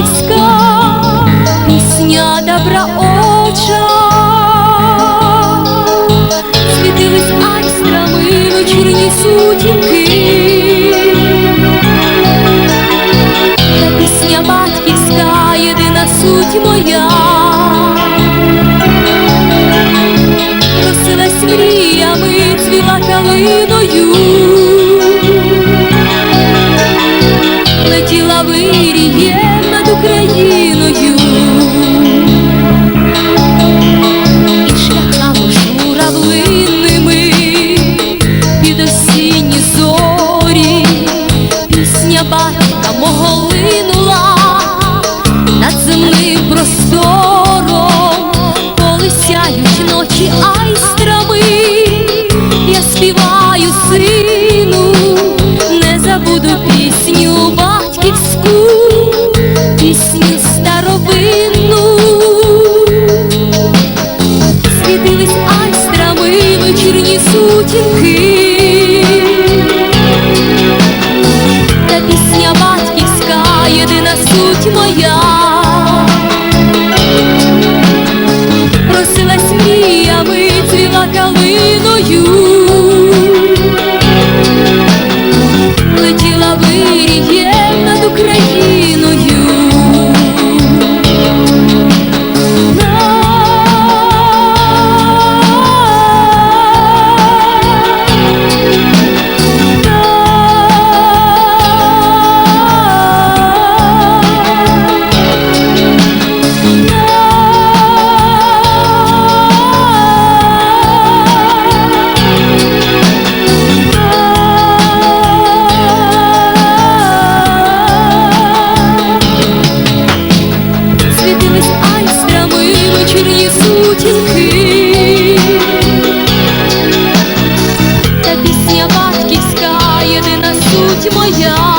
людська, пісня добра оча, світились айстрами вечірні сутінки. очі, ай я співаю сину, не забуду пісню батьківську, пісню старовину. te molhar.